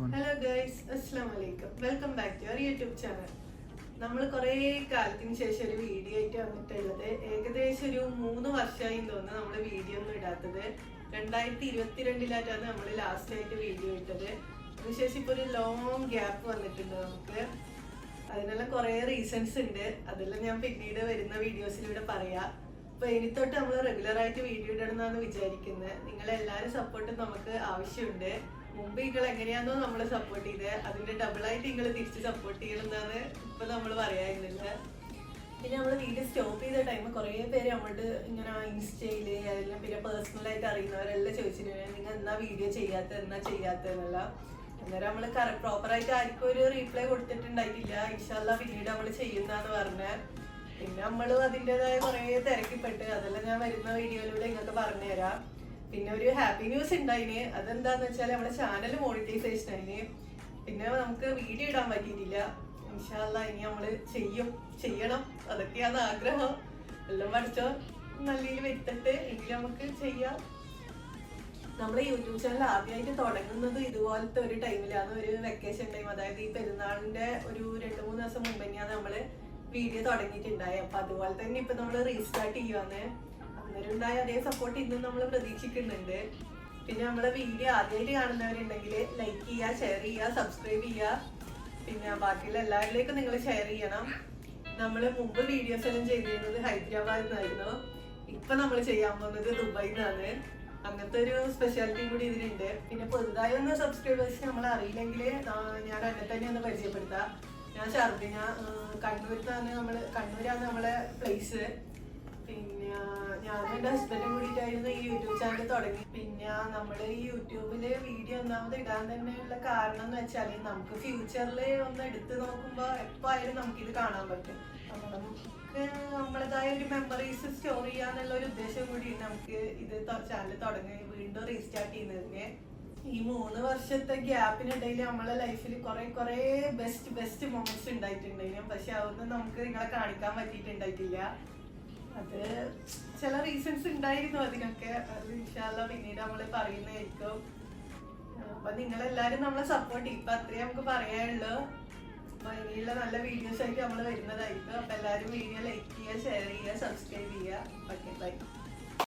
Hello guys അസ്സാം വലൈക്കും welcome back to our YouTube channel നമ്മൾ കുറേ കാലത്തിന് ശേഷം ഒരു വീഡിയോ ആയിട്ട് വന്നിട്ടുള്ളത്. ഏകദേശം ഒരു മൂന്ന് വർഷമായി തോന്നുന്നു നമ്മൾ വീഡിയോ ഒന്നും ഇടാത്തത്. രണ്ടായിരത്തി ഇരുപത്തിരണ്ടിലായിട്ടാണ് നമ്മൾ ലാസ്റ്റ് ആയിട്ട് വീഡിയോ ഇട്ടത്. അതിനുശേഷം ഇപ്പോൾ ഒരു ലോങ് ഗ്യാപ്പ് വന്നിട്ടുണ്ട് നമുക്ക്. അതിനെല്ലാം കുറേ റീസൺസ് ഉണ്ട്. അതെല്ലാം ഞാൻ പിന്നീട് വരുന്ന വീഡിയോസിലൂടെ പറയാം. അപ്പൊ ഇനി തൊട്ട് നമ്മൾ റെഗുലറായിട്ട് വീഡിയോ ഇടണം എന്നാണ് വിചാരിക്കുന്നത് നിങ്ങളെല്ലാവരും സപ്പോർട്ട് നമുക്ക് ആവശ്യമുണ്ട്. മുമ്പ് നിങ്ങൾ എങ്ങനെയാണോ നമ്മളെ സപ്പോർട്ട് ചെയ്തത് അതിന്റെ ഡബിൾ ആയിട്ട് നിങ്ങൾ തിരിച്ച് സപ്പോർട്ട് ചെയ്യണമെന്നാണ് ഇപ്പൊ നമ്മൾ പറയാറുള്ളത്. പിന്നെ നമ്മൾ വീഡിയോ സ്റ്റോപ്പ് ചെയ്ത ടൈം കുറേ പേര് നമ്മളോട് ഇങ്ങനെ ഇൻസ്റ്റയിൽ അതെല്ലാം പിന്നെ പേഴ്സണൽ ആയിട്ട് അറിയുന്നവരെല്ലാം ചോദിച്ചിട്ടുണ്ട് നിങ്ങൾ എന്നാ വീഡിയോ ചെയ്യാത്ത? എന്നാ ചെയ്യാത്തതെന്നല്ല അന്നേരം നമ്മൾ പ്രോപ്പർ ആയിട്ട് ആർക്കും ഒരു റീപ്ലൈ കൊടുത്തിട്ടുണ്ടായിട്ടില്ല. ഇൻഷാല്ല പിന്നീട് നമ്മൾ ചെയ്യുന്നതാന്ന് പറഞ്ഞ. പിന്നെ നമ്മൾ അതിന്റെതായ കുറേ തിരക്കിപ്പെട്ട് അതെല്ലാം ഞാൻ വരുന്ന വീഡിയോയിലൂടെ നിങ്ങൾക്ക് പറഞ്ഞുതരാം. പിന്നെ ഒരു ഹാപ്പി ന്യൂസ് ഉണ്ടായിന് അതെന്താന്ന് വെച്ചാൽ നമ്മുടെ ചാനൽ മോണിറ്റൈസേഷൻ ആയിന് പിന്നെ നമുക്ക് വീഡിയോ ഇടാൻ പറ്റിയിട്ടില്ല. ഇൻഷാല്ല ഇനി നമ്മൾ ചെയ്യും. ചെയ്യണം. അതൊക്കെയാണ് ആഗ്രഹം. എല്ലാം പഠിച്ചോ? നല്ല രീതിയിൽ വരുത്തട്ടെ. എങ്കിൽ നമുക്ക് ചെയ്യാം. നമ്മുടെ യൂട്യൂബ് ചാനൽ ആദ്യമായിട്ട് തുടങ്ങുന്നത് ഇതുപോലത്തെ ഒരു ടൈമിലാണ് ഒരു വെക്കേഷൻ ടൈം അതായത് ഈ പെരുന്നാളിന്റെ ഒരു രണ്ട് മൂന്ന് ദിവസം മുമ്പ് തന്നെയാണ് നമ്മൾ വീഡിയോ തുടങ്ങിയിട്ടുണ്ടായത് അപ്പൊ അതുപോലെ തന്നെ ഇപ്പൊ നമ്മൾ റീസ്റ്റാർട്ട് ചെയ്യുവാന്ന്. അന്നേരം ഉണ്ടായ അതേ സപ്പോർട്ട് ഇന്നും നമ്മൾ പ്രതീക്ഷിക്കുന്നുണ്ട്. പിന്നെ നമ്മുടെ വീഡിയോ ആദ്യമായിട്ട് കാണുന്നവരുണ്ടെങ്കിൽ ലൈക്ക് ചെയ്യുക ഷെയർ ചെയ്യുക സബ്സ്ക്രൈബ് ചെയ്യുക. പിന്നെ ബാക്കിയുള്ള എല്ലാവരിലേക്കും നിങ്ങൾ ഷെയർ ചെയ്യണം. നമ്മൾ മുമ്പ് വീഡിയോസ് എല്ലാം ചെയ്തിരുന്നത് ഹൈദരാബാദിൽ നിന്നായിരുന്നു. ഇപ്പൊ നമ്മൾ ചെയ്യാൻ പോകുന്നത് ദുബായിൽ നിന്നാണ്. അങ്ങനത്തെ ഒരു സ്പെഷ്യാലിറ്റി കൂടി ഇതിനുണ്ട് പിന്നെ പുതുതായി ഒന്ന് സബ്സ്ക്രൈബേഴ്സ് നമ്മൾ അറിയില്ലെങ്കിൽ ഞാൻ എന്നെ തന്നെ ഒന്ന് പരിചയപ്പെടുത്താം. ഞാൻ ഷർദിന കണ്ണൂരിലാണ് നമ്മൾ കണ്ണൂരാണ് നമ്മളെ പ്ലേസ് പിന്നെ ഞാനും എന്റെ ഹസ്ബൻഡും കൂടിയിട്ടായിരുന്നു ഈ യൂട്യൂബ് ചാനൽ തുടങ്ങി. പിന്നെ നമ്മൾ ഈ യൂട്യൂബിൽ വീഡിയോ ഒന്നാമത് ഇടാൻ തന്നെയുള്ള കാരണം എന്ന് വെച്ചാൽ നമുക്ക് ഫ്യൂച്ചറിൽ ഒന്ന് എടുത്ത് നോക്കുമ്പോൾ എപ്പോഴായാലും നമുക്കിത് കാണാൻ പറ്റും. നമുക്ക് നമ്മളതായ ഒരു മെമ്മറീസ് സ്റ്റോർ ചെയ്യാന്നുള്ള ഒരു ഉദ്ദേശം കൂടി നമുക്ക് ഇത് ചാനൽ തുടങ്ങി വീണ്ടും റീസ്റ്റാർട്ട് ചെയ്യുന്നതിന് ഈ മൂന്ന് വർഷത്തെ ഗ്യാപ്പിനിടയിൽ നമ്മളെ ലൈഫിൽ കുറെ കുറെ ബെസ്റ്റ് ബെസ്റ്റ് മൊമെന്റ്സ് ഉണ്ടായിട്ടുണ്ടെങ്കിലും പക്ഷെ അതൊന്നും നമുക്ക് നിങ്ങളെ കാണിക്കാൻ പറ്റിയിട്ടുണ്ടായിട്ടില്ല. അത് ചില റീസൺസ് ഉണ്ടായിരുന്നു അതിനൊക്കെ. അത് ഇൻഷാല്ല പിന്നീട് നമ്മൾ പറയുന്നതായിരിക്കും. അപ്പൊ നിങ്ങളെല്ലാരും നമ്മളെ സപ്പോർട്ട് ഇപ്പൊ അത്രേ നമുക്ക് പറയാനുള്ളൂ. അപ്പൊ ഇനിയുള്ള നല്ല വീഡിയോസ് ആയിട്ട് നമ്മൾ വരുന്നതായിരിക്കും. അപ്പൊ എല്ലാരും വീഡിയോ ലൈക്ക് ചെയ്യുക ഷെയർ ചെയ്യുക സബ്സ്ക്രൈബ് ചെയ്യുക. Okay bye